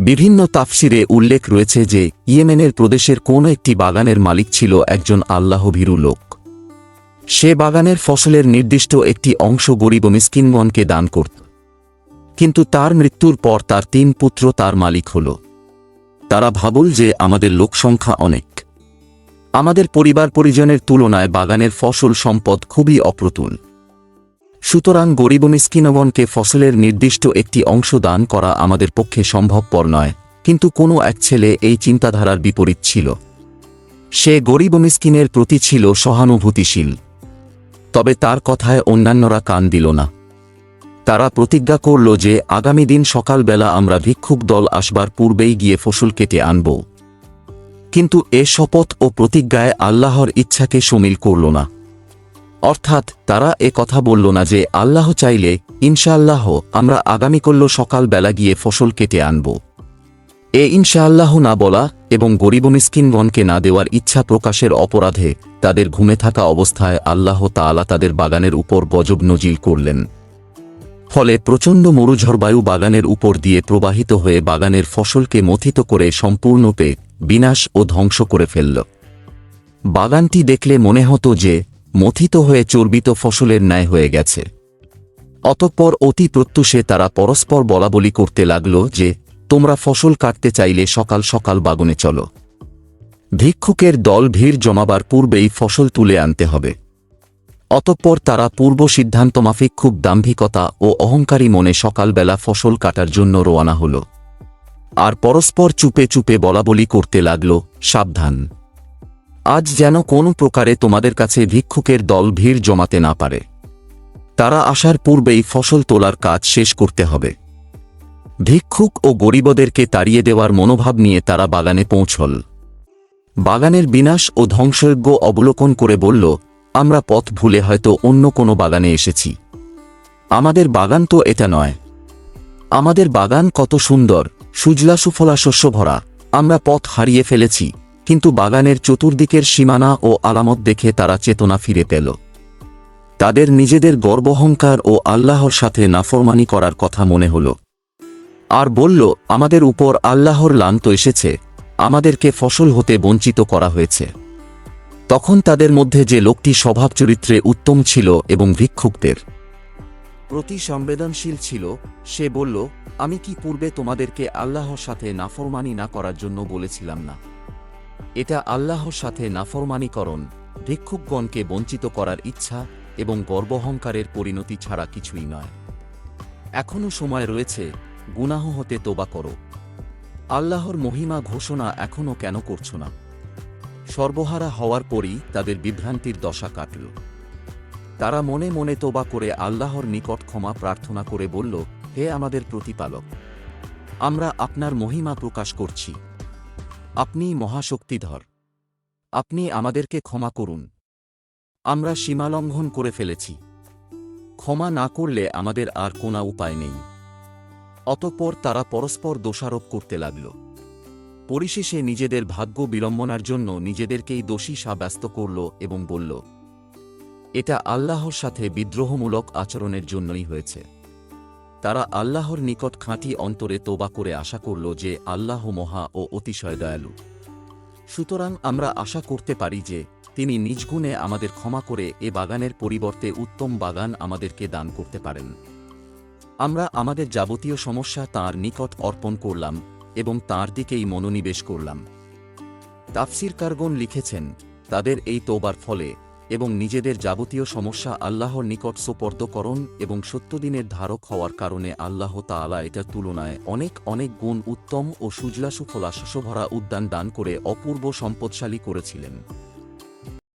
বিভিন্ন তাফসিরে উল্লেখ রয়েছে যে, ইয়েমেনের প্রদেশের কোন একটি বাগানের মালিক ছিল একজন আল্লাহভীরু লোক। সে বাগানের ফসলের নির্দিষ্ট একটি অংশ গরিব মিসকিনগণকে দান করত। কিন্তু তার মৃত্যুর পর তার তিন পুত্র তার মালিক হল। তারা ভাবল যে, আমাদের লোকসংখ্যা অনেক। আমাদের পরিবার পরিজনের তুলনায় বাগানের ফসল সম্পদ খুবই অপ্রতুল। সুতরাং গরিব মিসকিনগণকে ফসলের নির্দিষ্ট একটি অংশ দান করা আমাদের পক্ষে সম্ভবপর নয়। কিন্তু কোনো এক ছেলে এই চিন্তাধারার বিপরীত ছিল। সে গরিব মিসকিনের প্রতি ছিল সহানুভূতিশীল। তবে তার কথায় অন্যান্যরা কান দিল না। তারা প্রতিজ্ঞা করল যে আগামী দিন সকালবেলা আমরা ভিক্ষুক দল আসবার পূর্বেই গিয়ে ফসল কেটে আনব। কিন্তু এ শপথ ও প্রতিজ্ঞায় আল্লাহর ইচ্ছাকে সমিল করল না। অর্থাৎ তারা এ কথা বলল না যে আল্লাহ চাইলে, ইনশাআল্লাহ, আমরা আগামীকল্য সকালবেলা গিয়ে ফসল কেটে আনব। এ ইনশাআল্লাহ না বলা এবং গরিব মিসকিনগণকে না দেওয়ার ইচ্ছা প্রকাশের অপরাধে তাদের ঘুমে থাকা অবস্থায় আল্লাহ তাআলা তাদের বাগানের উপর গজব নজিল করলেন। ফলে প্রচণ্ড মরুঝড়বায়ু বাগানের উপর দিয়ে প্রবাহিত হয়ে বাগানের ফসলকে মথিত করে সম্পূর্ণরূপে বিনাশ ও ধ্বংস করে ফেলল। বাগানটি দেখলে মনে হতো যে মথিত হয়ে চর্বিত ফসলের ন্যায় হয়ে গেছে। অতঃপর অতি প্রত্যুষে তারা পরস্পর বলাবলি করতে লাগল যে, তোমরা ফসল কাটতে চাইলে সকাল সকাল বাগনে চলো। ভিক্ষুকের দল ভিড় জমাবার পূর্বেই ফসল তুলে আনতে হবে। অতঃপর তারা পূর্ব সিদ্ধান্ত মাফিক খুব দাম্ভিকতা ও অহংকারী মনে সকালবেলা ফসল কাটার জন্য রোয়ানা হল। আর পরস্পর চুপে চুপে বলাবলি করতে লাগল, সাবধান। আজ যেন কোনো প্রকারে তোমাদের কাছে ভিক্ষুকের দল ভিড় জমাতে না পারে। তারা আসার পূর্বেই ফসল তোলার কাজ শেষ করতে হবে। ভিক্ষুক ও গরিবদেরকে তাড়িয়ে দেওয়ার মনোভাব নিয়ে তারা বাগানে পৌঁছল। বাগানের বিনাশ ও ধ্বংসযজ্ঞ অবলোকন করে বলল, আমরা পথ ভুলে হয়তো অন্য কোনো বাগানে এসেছি। আমাদের বাগান তো এটা নয়। আমাদের বাগান কত সুন্দর সুজলা সুফলা শস্য ভরা। আমরা পথ হারিয়ে ফেলেছি। কিন্তু বাগানের চতুর্দিকের সীমানা ও আলামত দেখে তারা চেতনা ফিরে পেল। তাদের নিজেদের গর্বহংকার ও আল্লাহর সাথে নাফরমানি করার কথা মনে হল। আর বলল, আমাদের উপর আল্লাহর লান্ত এসেছে। আমাদেরকে ফসল হতে বঞ্চিত করা হয়েছে। তখন তাদের মধ্যে যে লোকটি স্বভাব চরিত্রে উত্তম ছিল এবং ভিক্ষুকদের প্রতি সংবেদনশীল ছিল, সে বলল, আমি কি পূর্বে তোমাদেরকে আল্লাহর সাথে নাফরমানি না করার জন্য বলেছিলাম না? এটা আল্লাহর সাথে নাফরমানিকরণ, ভিক্ষুকগণকে বঞ্চিত করার ইচ্ছা এবং গর্বহংকারের পরিণতি ছাড়া কিছুই নয়। এখনও সময় রয়েছে, গুনাহ হতে তোবা করো। আল্লাহর মহিমা ঘোষণা এখনও কেন করছ না? সর্বহারা হওয়ার পরই তাদের বিভ্রান্তির দশা কাটল। তারা মনে মনে তোবা করে আল্লাহর নিকট ক্ষমা প্রার্থনা করে বলল, হে আমাদের প্রতিপালক, আমরা আপনার মহিমা প্রকাশ করছি। আপনি মহাশক্তিধর। আপনি আমাদেরকে ক্ষমা করুন। আমরা সীমালঙ্ঘন করে ফেলেছি। ক্ষমা না করলে আমাদের আর কোনো উপায় নেই। অতঃপর তারা পরস্পর দোষারোপ করতে লাগল। পরিশেষে নিজেদের ভাগ্য বিড়ম্বনার জন্য নিজেদেরকেই দোষী সাব্যস্ত করল এবং বলল, এটা আল্লাহর সাথে বিদ্রোহমূলক আচরণের জন্যই হয়েছে। তারা আল্লাহর নিকট খাঁটি অন্তরে তোবা করে আশা করল যে আল্লাহ মহা ও অতিশয় দয়ালু। সুতরাং আমরা আশা করতে পারি যে তিনি নিজগুণে আমাদের ক্ষমা করে এ বাগানের পরিবর্তে উত্তম বাগান আমাদেরকে দান করতে পারেন। আমরা আমাদের যাবতীয় সমস্যা তার নিকট অর্পণ করলাম এবং তার দিকেই মনোনিবেশ করলাম। তাফসির কারগন লিখেছেন, তাদের এই তোবার ফলে এবং নিজেদের যাবতীয় সমস্যা আল্লাহর নিকট সোপর্দকরণ এবং সত্যদিনের ধারক হওয়ার কারণে আল্লাহ তাআলা এটার তুলনায় অনেক অনেক গুণ উত্তম ও সুজলা সুফলা শস্যভরা উদ্যান দান করে অপূর্ব সম্পদশালী করেছিলেন।